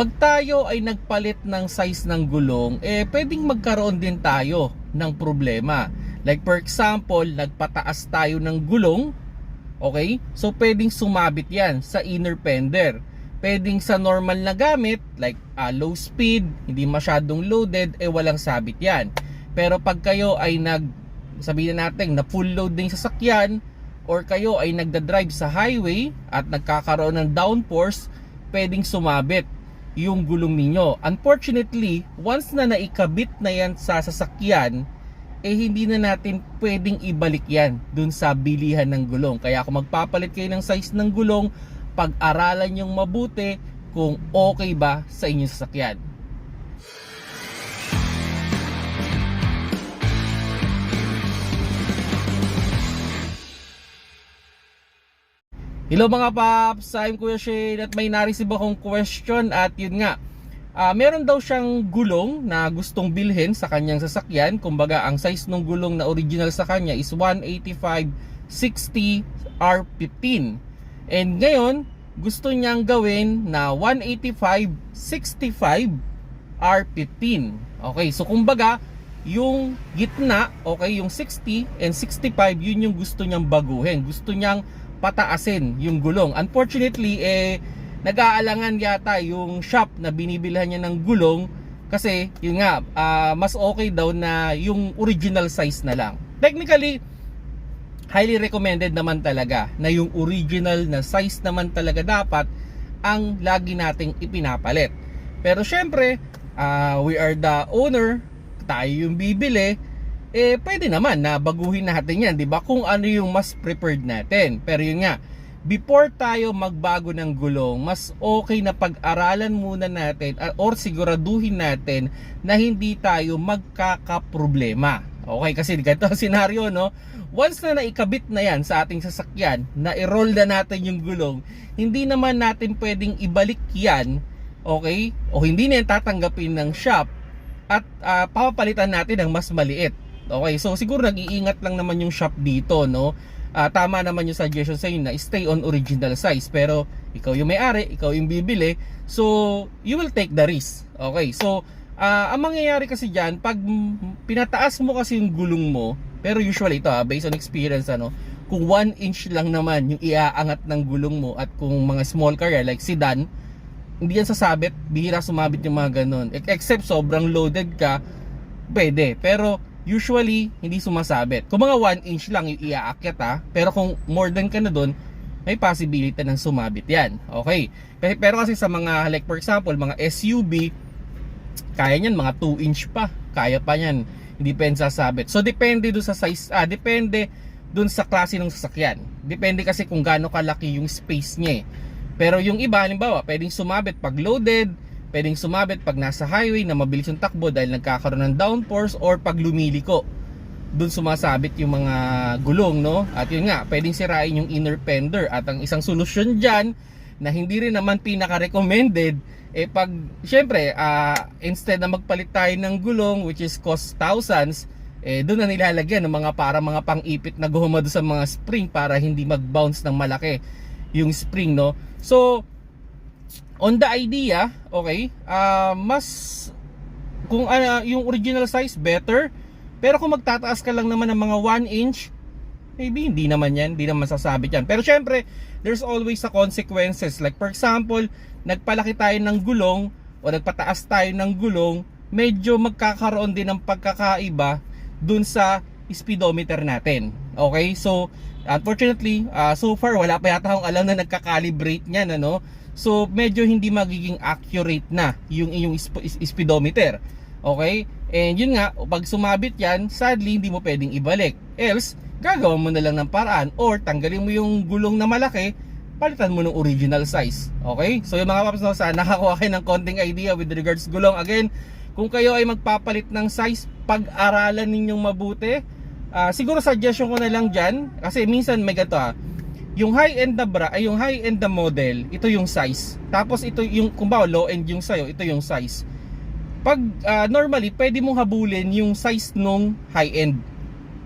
Pag tayo ay nagpalit ng size ng gulong, eh pwedeng magkaroon din tayo ng problema. Like for example, nagpataas tayo ng gulong, okay? So pwedeng sumabit yan sa inner fender. Pwedeng sa normal na gamit, like ah, low speed, hindi masyadong loaded, eh walang sabit yan. Pero pag kayo ay nag, sabihin na natin, na full load din sa sasakyan, or kayo ay nagda-drive sa highway at nagkakaroon ng downforce, pwedeng sumabit yung gulong ninyo. Unfortunately, once na naikabit na yan sa sasakyan, eh hindi na natin pwedeng ibalik yan dun sa bilihan ng gulong. Kaya kung magpapalit kayo ng size ng gulong, pag-aralan yung mabuti kung okay ba sa inyong sasakyan. Hello mga paps, I'm Kuya Shane at may nareceive akong question at yun nga. Ah, meron daw siyang gulong na gustong bilhin sa kanyang sasakyan. Kumbaga ang size ng gulong na original sa kanya is 185 60 R15 and ngayon gusto niyang gawin na 185 65 R15 okay so kumbaga yung gitna okay yung 60 and 65 yun yung gusto niyang baguhin. Gusto niyang pataasin yung gulong. Unfortunately, eh, nag-aalangan yata yung shop na binibilhan niya ng gulong kasi yun nga, ah, mas okay daw na yung original size na lang. Technically, highly recommended naman talaga na yung original na size naman talaga dapat ang lagi nating ipinapalit. Pero syempre, ah, we are the owner, tayo yung bibili, eh pwede naman na baguhin natin yan, 'di ba? Kung ano yung mas preferred natin. Pero yun nga, before tayo magbago ng gulong, mas okay na pag-aralan muna natin or siguraduhin natin na hindi tayo magkakaproblema. Okay, kasi ganito ang senaryo, no? Once na naikabit na yan sa ating sasakyan, na i-roll na natin yung gulong, hindi naman natin pwedeng ibalik yan, okay? O hindi na yan tatanggapin ng shop at ah, papapalitan natin ng mas maliit. Okay, so siguro nag-iingat lang naman yung shop dito, no? Ah, tama naman yung suggestion sa inyo na stay on original size pero ikaw yung may-ari, ikaw yung bibili, so you will take the risk. Okay, so ah, ang mangyayari kasi diyan pag pinataas mo kasi yung gulong mo, pero usually ito ah, based on experience ano, kung 1 inch lang naman yung iaangat ng gulong mo at kung mga small car like sedan, hindi yan sasabit, bihira sumabit yung mga ganun. E- Except sobrang loaded ka, pwede. Pero usually hindi sumasabit. Kung mga 1 inch lang yung iaakyat ha, pero kung more than ka na doon, may possibility ng sumabit yan. Okay. Pero, pero kasi sa mga, like for example, mga SUV, kaya niyan mga 2 inch pa. Kaya pa yan. Hindi pa yan sasabit. So depende doon sa size, ah, depende doon sa klase ng sasakyan. Depende kasi kung gaano kalaki yung space niya eh. Pero yung iba, halimbawa, pwedeng sumabit pag loaded, pwedeng sumabit pag nasa highway na mabilis yung takbo dahil nagkakaroon ng downforce or pag lumiliko. Doon sumasabit yung mga gulong no? At yun nga pwedeng sirain yung inner fender. At ang isang solusyon dyan na hindi rin naman pinaka recommended eh pag syempre ah, instead na magpalit tayo ng gulong which is cost thousands eh doon na nilalagyan ng mga para mga pang-ipit na doon sa mga spring para hindi mag-bounce ng malaki yung spring no? So on the idea, okay, ah, mas kung ano, yung original size better. Pero kung magtataas ka lang naman ng mga 1 inch, maybe hindi naman yan, hindi naman sasabit yan. Pero syempre, there's always a consequences. Like for example, nagpalaki tayo ng gulong o nagpataas tayo ng gulong, medyo magkakaroon din ng pagkakaiba dun sa speedometer natin. Okay? So, unfortunately, ah, so far wala pa yata akong alam na nagka-calibrate niyan, ano? So, medyo hindi magiging accurate na yung is- speedometer. Okay? And yun nga, pag sumabit yan, sadly, hindi mo pwedeng ibalik. Else, gagawa mo na lang ng paraan or tanggalin mo yung gulong na malaki, palitan mo ng original size. Okay? So yung mga paps, no, sana nakakuha kayo ng konting idea with regards gulong. Again, kung kayo ay magpapalit ng size, pag-aralan ninyong mabuti. Ah, siguro suggestion ko na lang dyan, kasi minsan may gato ah, yung high end na bra ay yung high end na model ito yung size. Tapos ito yung kung ba low end yung sayo ito yung size. Pag ah, normally pwede mong habulin yung size nung high end.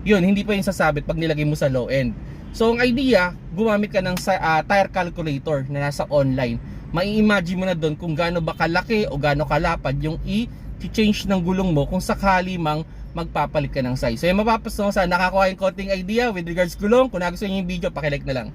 Yun hindi pa yung sasabit pag nilagay mo sa low end. So ang idea gumamit ka ng ah, tire calculator na nasa online. Mai-imagine mo na doon kung gaano ba kalaki o gaano kalapad yung i-change ng gulong mo kung sakali mang magpapalit ka ng size. So yung mapapas mo sa nakakuha yung konting idea with regards gulong. Kung nagustuhan niyo yung video, pakilike na lang.